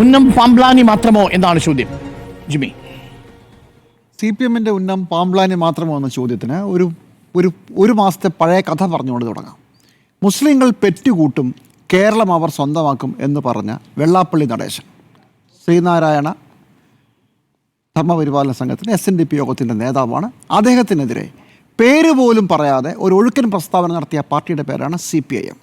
ഉന്നം പാംപ്ലാനി മാത്രമോ എന്നാണ് ചോദ്യം. ജിമി. സി പി എമ്മിന്റെ ഉന്നം പാംപ്ലാനി മാത്രമോ എന്ന ചോദ്യത്തിന് ഒരു ഒരു ഒരു മാസത്തെ പഴയ കഥ പറഞ്ഞുകൊണ്ട് തുടങ്ങാം. മുസ്ലിങ്ങൾ പെറ്റുകൂട്ടും കേരളം അവർ സ്വന്തമാക്കും എന്ന് പറഞ്ഞ വെള്ളാപ്പള്ളി നടേശൻ ശ്രീനാരായണ ധർമ്മപരിപാലന സംഘത്തിന്റെ എസ് എൻ ഡി പി യോഗത്തിന്റെ നേതാവാണ്. അദ്ദേഹത്തിനെതിരെ പേര് പോലും പറയാതെ ഒരു ഒഴുക്കൻ പ്രസ്താവന നടത്തിയ പാർട്ടിയുടെ പേരാണ് സി പി ഐ എം.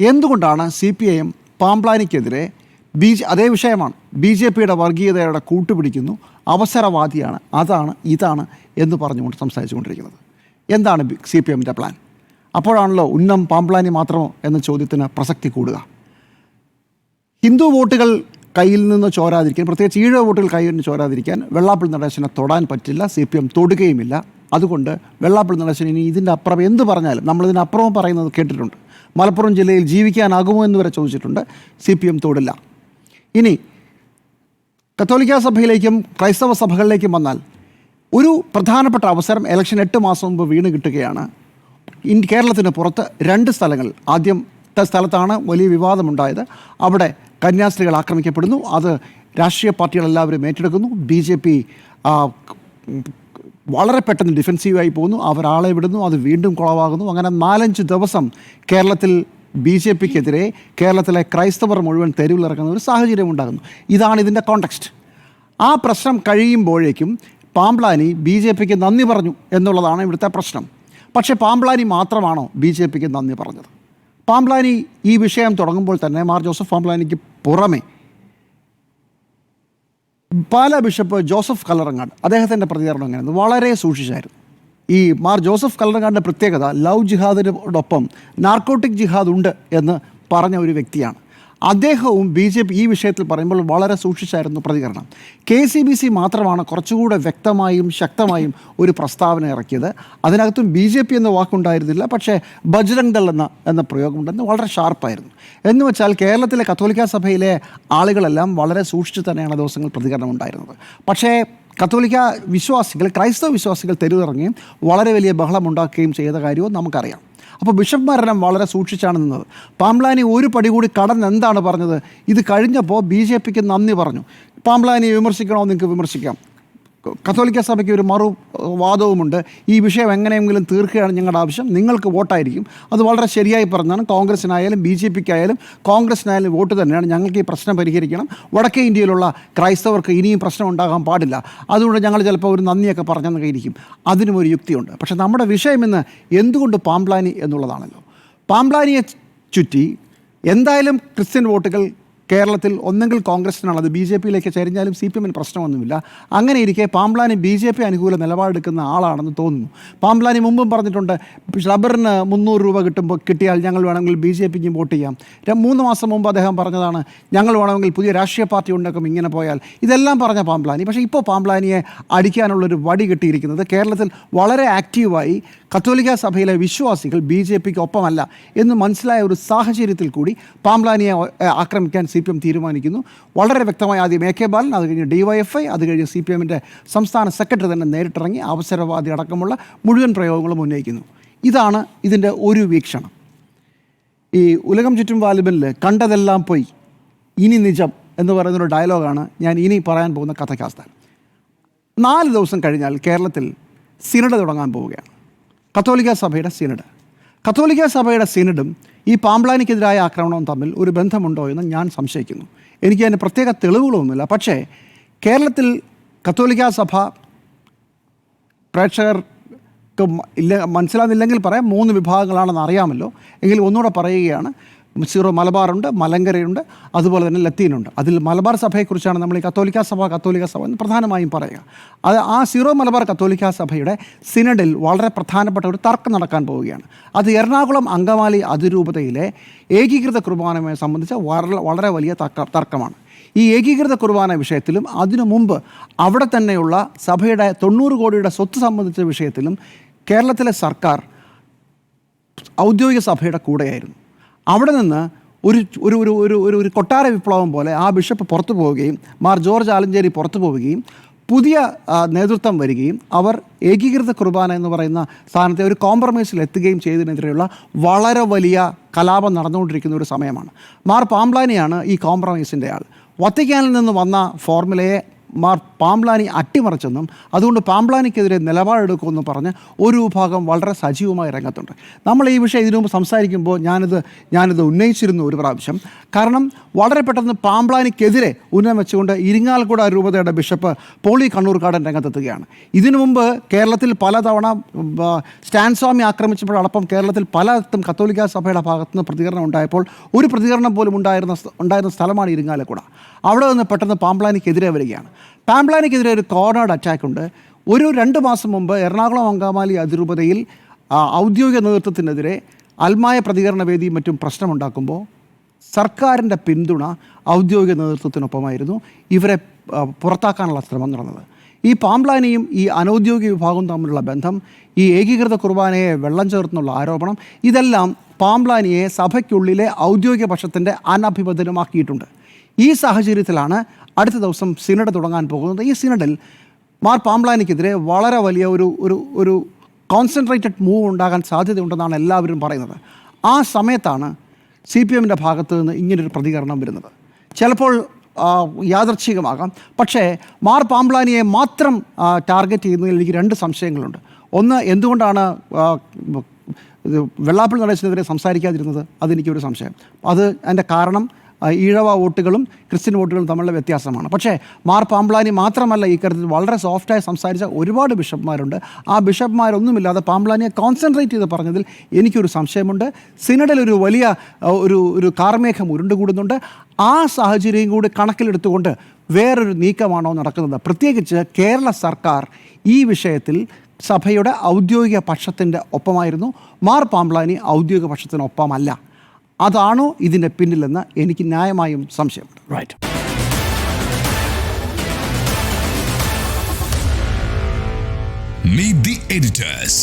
എന്തുകൊണ്ടാണ് സി പി ഐ എം പാമ്പ്ലാനിക്കെതിരെ ബി അതേ വിഷയമാണ്. ബി ജെ പിയുടെ വർഗീയതയുടെ കൂട്ടുപിടിക്കുന്നു. അവസരവാദിയാണ്. അതാണ് ഇതാണ് എന്ന് പറഞ്ഞുകൊണ്ട് സംസാരിച്ചു കൊണ്ടിരിക്കുന്നത് എന്താണ് സി പി എമ്മിന്റെ പ്ലാൻ അപ്പോഴാണല്ലോ ഉന്നം പാമ്പ്ലാനി മാത്രമോ എന്ന ചോദ്യത്തിന് പ്രസക്തി കൂടുക. ഹിന്ദു വോട്ടുകൾ കയ്യിൽ നിന്ന് ചോരാതിരിക്കാൻ പ്രത്യേകിച്ച് ഈഴ വോട്ടുകൾ കയ്യിൽ നിന്ന് ചോരാതിരിക്കാൻ വെള്ളാപ്പള്ളി നടേശനെ തൊടാൻ പറ്റില്ല സി പി എം തൊടുകയുമില്ല. അതുകൊണ്ട് വെള്ളാപ്പള്ളി നടേശൻ ഇനി ഇതിന്റെ അപ്പുറം എന്ത് പറഞ്ഞാലും നമ്മളിതിനപ്പുറവും പറയുന്നത് കേട്ടിട്ടുണ്ട്. മലപ്പുറം ജില്ലയിൽ ജീവിക്കാനാകുമോ എന്ന് വരെ ചോദിച്ചിട്ടുണ്ട് സി പി എം തൊടില്ല. ഇനി കത്തോലിക്ക സഭയിലേക്കും ക്രൈസ്തവ സഭകളിലേക്കും വന്നാൽ ഒരു പ്രധാനപ്പെട്ട അവസരം ഇലക്ഷൻ എട്ട് മാസം മുമ്പ് വീണ് കിട്ടുകയാണ്. കേരളത്തിന് പുറത്ത് രണ്ട് സ്ഥലങ്ങൾ. ആദ്യം ത്തെ സ്ഥലത്താണ് വലിയ വിവാദമുണ്ടായത്. അവിടെ കന്യാസ്ത്രീകൾ ആക്രമിക്കപ്പെടുന്നു. അത് രാഷ്ട്രീയ പാർട്ടികളെല്ലാവരും ഏറ്റെടുക്കുന്നു. ബി ജെ പി വളരെ പെട്ടെന്ന് ഡിഫെൻസീവായി പോകുന്നു. അവരാളെ വിടുന്നു. അത് വീണ്ടും കുളവാകുന്നു. അങ്ങനെ നാലഞ്ച് ദിവസം കേരളത്തിൽ ബി ജെ പിക്കെതിരെ കേരളത്തിലെ ക്രൈസ്തവർ മുഴുവൻ തെരുവിലിറങ്ങുന്ന ഒരു സാഹചര്യം ഉണ്ടാകുന്നു. ഇതാണ് ഇതിന്റെ കോണ്ടക്സ്റ്റ് ആ പ്രശ്നം കഴിയുമ്പോഴേക്കും പാംപ്ലാനി ബി ജെ പിക്ക് നന്ദി പറഞ്ഞു എന്നുള്ളതാണ് ഇവിടുത്തെ പ്രശ്നം. പക്ഷേ പാംപ്ലാനി മാത്രമാണോ ബി ജെ പിക്ക് നന്ദി പറഞ്ഞത്? പാംപ്ലാനി ഈ വിഷയം തുടങ്ങുമ്പോൾ തന്നെ മാർ ജോസഫ് പാംപ്ലാനിക്ക് പുറമെ പാലാ ബിഷപ്പ് ജോസഫ് കല്ലറങ്ങാട് അദ്ദേഹത്തിന്റെ പ്രതികരണം എങ്ങനെയാണ് വളരെ സൂക്ഷിച്ചായിരുന്നു. ഈ മാർ ജോസഫ് കല്ലറങ്ങാടിന്റെ പ്രത്യേകത ലവ് ജിഹാദിനോടൊപ്പം നാർക്കോട്ടിക് ജിഹാദ് ഉണ്ട് എന്ന് പറഞ്ഞ ഒരു വ്യക്തിയാണ്. അദ്ദേഹവും ബി ജെ പി ഈ വിഷയത്തിൽ പറയുമ്പോൾ വളരെ സൂക്ഷിച്ചായിരുന്നു പ്രതികരണം. കെ സി ബി സി മാത്രമാണ് കുറച്ചുകൂടെ വ്യക്തമായും ശക്തമായും ഒരു പ്രസ്താവന ഇറക്കിയത്. അതിനകത്തും ബി ജെ പി എന്ന വാക്കുണ്ടായിരുന്നില്ല. പക്ഷേ ബജ്രംഗ് ദൾ എന്ന എന്ന പ്രയോഗമുണ്ടെന്ന് വളരെ ഷാർപ്പായിരുന്നു. എന്ന് വെച്ചാൽ കേരളത്തിലെ കത്തോലിക്ക സഭയിലെ ആളുകളെല്ലാം വളരെ സൂക്ഷിച്ച് തന്നെയാണ് ദിവസങ്ങൾ പ്രതികരണം ഉണ്ടായിരുന്നത് പക്ഷേ കത്തോലിക്ക വിശ്വാസികൾ ക്രൈസ്തവ വിശ്വാസികൾ തെരുവിറങ്ങുകയും വളരെ വലിയ ബഹളമുണ്ടാക്കുകയും ചെയ്ത കാര്യവും നമുക്കറിയാം. അപ്പോൾ ബിഷപ്പ് മരണം വളരെ സൂക്ഷിച്ചാണ് നിന്നത്. പാംലാനി ഒരു പടി കൂടി കടന്ന് എന്താണ് പറഞ്ഞത്? ഇത് കഴിഞ്ഞപ്പോൾ ബി ജെ പിക്ക് നന്ദി പറഞ്ഞു. പാംലാനിയെ വിമർശിക്കണോ? നിങ്ങൾക്ക് വിമർശിക്കാം. കത്തോലിക്ക സഭയ്ക്ക് ഒരു മറു വാദവുമുണ്ട്. ഈ വിഷയം എങ്ങനെയെങ്കിലും തീർക്കുകയാണ് ഞങ്ങളുടെ ആവശ്യം. നിങ്ങൾക്ക് വോട്ടായിരിക്കും. അത് വളരെ ശരിയായി പറഞ്ഞാണ് കോൺഗ്രസിനായാലും ബി ജെ പിക്കായാലും കോൺഗ്രസിനായാലും വോട്ട് തന്നെയാണ് ഞങ്ങൾക്ക് ഈ പ്രശ്നം പരിഹരിക്കണം. വടക്കേ ഇന്ത്യയിലുള്ള ക്രൈസ്തവർക്ക് ഇനിയും പ്രശ്നം ഉണ്ടാകാൻ പാടില്ല. അതുകൊണ്ട് ഞങ്ങൾ ചിലപ്പോൾ ഒരു നന്ദിയൊക്കെ പറഞ്ഞെന്ന് ഇരിക്കും അതിനും ഒരു യുക്തിയുണ്ട്. പക്ഷേ നമ്മുടെ വിഷയം ഇന്ന് എന്തുകൊണ്ട് പാംപ്ലാനി എന്നുള്ളതാണല്ലോ. പാംപ്ലാനിയെ ചുറ്റി എന്തായാലും ക്രിസ്ത്യൻ വോട്ടുകൾ കേരളത്തിൽ ഒന്നെങ്കിൽ കോൺഗ്രസിനാണ് അത് ബി ജെ പിയിലേക്ക് ചരിഞ്ഞാലും സി പി എമ്മിന് പ്രശ്നമൊന്നുമില്ല. അങ്ങനെ ഇരിക്കെ പാംപ്ലാനി ബി ജെ പി അനുകൂല നിലപാടെടുക്കുന്ന ആളാണെന്ന് തോന്നുന്നു. പാംപ്ലാനി മുമ്പും പറഞ്ഞിട്ടുണ്ട് റബ്ബറിന് മുന്നൂറ് രൂപ കിട്ടുമ്പോൾ കിട്ടിയാൽ ഞങ്ങൾ വേണമെങ്കിൽ ബി ജെ പിക്കും വോട്ട് ചെയ്യാം. മൂന്ന് മാസം മുമ്പ് അദ്ദേഹം പറഞ്ഞതാണ് ഞങ്ങൾ വേണമെങ്കിൽ പുതിയ രാഷ്ട്രീയ പാർട്ടി ഉണ്ടാക്കും ഇങ്ങനെ പോയാൽ. ഇതെല്ലാം പറഞ്ഞ പാംപ്ലാനി. പക്ഷേ ഇപ്പോൾ പാംപ്ലാനിയെ അടിക്കാനുള്ളൊരു വടി കിട്ടിയിരിക്കുന്നത് കേരളത്തിൽ വളരെ ആക്റ്റീവായി കത്തോലിക്ക സഭയിലെ വിശ്വാസികൾ ബി ജെ പിക്ക് ഒപ്പമല്ല എന്ന് മനസ്സിലായ ഒരു സാഹചര്യത്തിൽ കൂടി പാംപ്ലാനിയെ ആക്രമിക്കാൻ സി പി എം തീരുമാനിക്കുന്നു. വളരെ വ്യക്തമായി ആദ്യം എ കെ ബാലൻ അത് കഴിഞ്ഞ് ഡി വൈ എഫ് ഐ അത് കഴിഞ്ഞ് സി പി എമ്മിന്റെ സംസ്ഥാന സെക്രട്ടറി തന്നെ നേരിട്ടിറങ്ങി അവസരവാദി അടക്കമുള്ള മുഴുവൻ പ്രയോഗങ്ങളും ഉന്നയിക്കുന്നു. ഇതാണ് ഇതിന്റെ ഒരു വീക്ഷണം. ഈ ഉലകം ചുറ്റും വാലിബനിൽ കണ്ടതെല്ലാം പോയി. ഇനി നിജം എന്ന് പറയുന്നൊരു ഡയലോഗാണ് ഞാൻ ഇനി പറയാൻ പോകുന്ന കഥയ്ക്കാസ്ഥാനം നാല് ദിവസം കഴിഞ്ഞാൽ കേരളത്തിൽ സിനഡ് തുടങ്ങാൻ പോവുകയാണ്. കത്തോലിക്ക സഭയുടെ സിനഡ്. കത്തോലിക്ക സഭയുടെ സിനഡും ഈ പാമ്പ്ലാനിക്കെതിരായ ആക്രമണവും തമ്മിൽ ഒരു ബന്ധമുണ്ടോ എന്ന് ഞാൻ സംശയിക്കുന്നു. എനിക്ക് അതിന് പ്രത്യേക തെളിവുകളൊന്നുമില്ല. പക്ഷേ കേരളത്തിൽ കത്തോലിക്ക സഭ പ്രേക്ഷകർക്ക് ഇല്ല മനസ്സിലാകുന്നില്ലെങ്കിൽ പറയാം മൂന്ന് വിഭാഗങ്ങളാണെന്ന് അറിയാമല്ലോ. എങ്കിൽ ഒന്നുകൂടെ പറയുകയാണ്. സീറോ മലബാറുണ്ട് മലങ്കരയുണ്ട് അതുപോലെ തന്നെ ലത്തീനുണ്ട്. അതിൽ മലബാർ സഭയെക്കുറിച്ചാണ് നമ്മൾ ഈ കത്തോലിക്ക സഭ കത്തോലിക്ക സഭ എന്ന് പ്രധാനമായും പറയുക. അത് ആ സീറോ മലബാർ കത്തോലിക്ക സഭയുടെ സിനഡിൽ വളരെ പ്രധാനപ്പെട്ട ഒരു തർക്കം നടക്കാൻ പോവുകയാണ്. അത് എറണാകുളം അങ്കമാലി അതിരൂപതയിലെ ഏകീകൃത കുർബാനയെ സംബന്ധിച്ച വളരെ വലിയ തർക്ക തർക്കമാണ്. ഈ ഏകീകൃത കുർബാന വിഷയത്തിലും അതിനു മുമ്പ് അവിടെ തന്നെയുള്ള സഭയുടെ തൊണ്ണൂറ് കോടിയുടെ സ്വത്ത് സംബന്ധിച്ച വിഷയത്തിലും കേരളത്തിലെ സർക്കാർ ഔദ്യോഗിക സഭയുടെ കൂടെയായിരുന്നു. അവിടെ നിന്ന് ഒരു ഒരു ഒരു ഒരു ഒരു ഒരു കൊട്ടാര വിപ്ലവം പോലെ ആ ബിഷപ്പ് പുറത്തു പോവുകയും മാർ ജോർജ് ആലഞ്ചേരി പുറത്തു പോവുകയും പുതിയ നേതൃത്വം വരികയും അവർ ഏകീകൃത കുർബാന എന്ന് പറയുന്ന സ്ഥാനത്തെ ഒരു കോംപ്രമൈസിൽ എത്തുകയും ചെയ്തതിനെതിരെയുള്ള വളരെ വലിയ കലാപം നടന്നുകൊണ്ടിരിക്കുന്ന ഒരു സമയമാണ്. മാർ പാംപ്ലാനിയാണ് ഈ കോംപ്രമൈസിന്റെ ആൾ. വത്തിക്കാനിൽ നിന്ന് വന്ന ഫോർമുലയെ മാർ പാംബ്ലാനി അട്ടിമറിച്ചെന്നും അതുകൊണ്ട് പാംബ്ലാനിക്കെതിരെ നിലപാടെടുക്കുമെന്നും പറഞ്ഞ് ഒരു വിഭാഗം വളരെ സജീവമായി രംഗത്തുണ്ട്. നമ്മൾ ഈ വിഷയം ഇതിനു മുമ്പ് സംസാരിക്കുമ്പോൾ ഞാനിത് ഞാനിത് ഉന്നയിച്ചിരുന്നു ഒരു പ്രാവശ്യം. കാരണം വളരെ പെട്ടെന്ന് പാംബ്ലാനിക്കെതിരെ ഉന്നം വെച്ചുകൊണ്ട് ഇരിങ്ങാലക്കുട രൂപതയുടെ ബിഷപ്പ് പോളി കണ്ണൂർക്കാടൻ രംഗത്തെത്തുകയാണ്. ഇതിനു മുമ്പ് കേരളത്തിൽ പലതവണ സ്റ്റാൻ സ്വാമി ആക്രമിച്ചപ്പോഴടക്കം കേരളത്തിൽ പലയിടത്തും കത്തോലിക്ക സഭയുടെ ഭാഗത്തുനിന്ന് പ്രതികരണം ഉണ്ടായപ്പോൾ ഒരു പ്രതികരണം പോലും ഉണ്ടായിരുന്ന ഉണ്ടായിരുന്ന സ്ഥലമാണ് ഇരിങ്ങാലക്കുട. അവിടെ നിന്ന് പെട്ടെന്ന് പാംപ്ലാനിക്കെതിരെ വരികയാണ്. പാംപ്ലാനിക്കെതിരെ ഒരു കോർണേഡ് അറ്റാക്ക് ഉണ്ട്. ഒരു രണ്ട് മാസം മുമ്പ് എറണാകുളം അങ്കമാലി അതിരൂപതയിൽ ഔദ്യോഗിക നേതൃത്വത്തിനെതിരെ അൽമായ പ്രതികരണ വേദിയും മറ്റും പ്രശ്നമുണ്ടാക്കുമ്പോൾ സർക്കാരിന്റെ പിന്തുണ ഔദ്യോഗിക നേതൃത്വത്തിനൊപ്പമായിരുന്നു ഇവരെ പുറത്താക്കാനുള്ള ശ്രമം നടന്നത്. ഈ പാംപ്ലാനിയും ഈ അനൗദ്യോഗിക വിഭാഗവും തമ്മിലുള്ള ബന്ധം ഈ ഏകീകൃത കുർബാനയെ വെള്ളം ചേർത്തുന്നുള്ള ആരോപണം ഇതെല്ലാം പാംപ്ലാനിയെ സഭയ്ക്കുള്ളിലെ ഔദ്യോഗിക പക്ഷത്തിന്റെ അനഭിബദ്ധനമാക്കിയിട്ടുണ്ട് ഈ സാഹചര്യത്തിലാണ് അടുത്ത ദിവസം സിനഡ് തുടങ്ങാൻ പോകുന്നത്. ഈ സിനഡിൽ മാർ പാംബ്ലാനിക്കെതിരെ വളരെ വലിയ ഒരു ഒരു ഒരു കോൺസെൻട്രേറ്റഡ് മൂവ് ഉണ്ടാകാൻ സാധ്യതയുണ്ടെന്നാണ് എല്ലാവരും പറയുന്നത്. ആ സമയത്താണ് സി പി എമ്മിന്റെ ഭാഗത്ത് നിന്ന് ഇങ്ങനൊരു പ്രതികരണം വരുന്നത്. ചിലപ്പോൾ യാദർച്ഛികമാകാം. പക്ഷേ മാർ പാംബ്ലാനിയെ മാത്രം ടാർഗറ്റ് ചെയ്യുന്നതിൽ എനിക്ക് രണ്ട് സംശയങ്ങളുണ്ട്. ഒന്ന് എന്തുകൊണ്ടാണ് വെള്ളാപ്പിള്ളി നടേശനെതിരെ സംസാരിക്കാതിരുന്നത്? അതെനിക്കൊരു സംശയം. അത് അതിന്റെ കാരണം ഈഴവ വോട്ടുകളും ക്രിസ്ത്യൻ വോട്ടുകളും തമ്മിലുള്ള വ്യത്യാസമാണ്. പക്ഷേ മാർ പാംപ്ലാനി മാത്രമല്ല ഈ കാര്യത്തിൽ വളരെ സോഫ്റ്റായി സംസാരിച്ച ഒരുപാട് ബിഷപ്പ്മാരുണ്ട്. ആ ബിഷപ്പ്മാരൊന്നുമില്ലാതെ പാംപ്ലാനിയെ കോൺസെൻട്രേറ്റ് ചെയ്ത് പറഞ്ഞതിൽ എനിക്കൊരു സംശയമുണ്ട്. സിനഡിൽ ഒരു വലിയ ഒരു ഒരു കാർമേഘം ഉരുണ്ടുകൂടുന്നുണ്ട്. ആ സാഹചര്യം കൂടി കണക്കിലെടുത്തുകൊണ്ട് വേറൊരു നീക്കമാണോ നടക്കുന്നത്? പ്രത്യേകിച്ച് കേരള സർക്കാർ ഈ വിഷയത്തിൽ സഭയുടെ ഔദ്യോഗിക പക്ഷത്തിന്റെ ഒപ്പമായിരുന്നു. മാർ പാംപ്ലാനി ഔദ്യോഗിക പക്ഷത്തിനൊപ്പമല്ല. അതാണോ ഇതിന്റെ പിന്നിലെന്ന് എനിക്ക് ന്യായമായും സംശയമുണ്ട് റൈറ്റ് Meet the editors.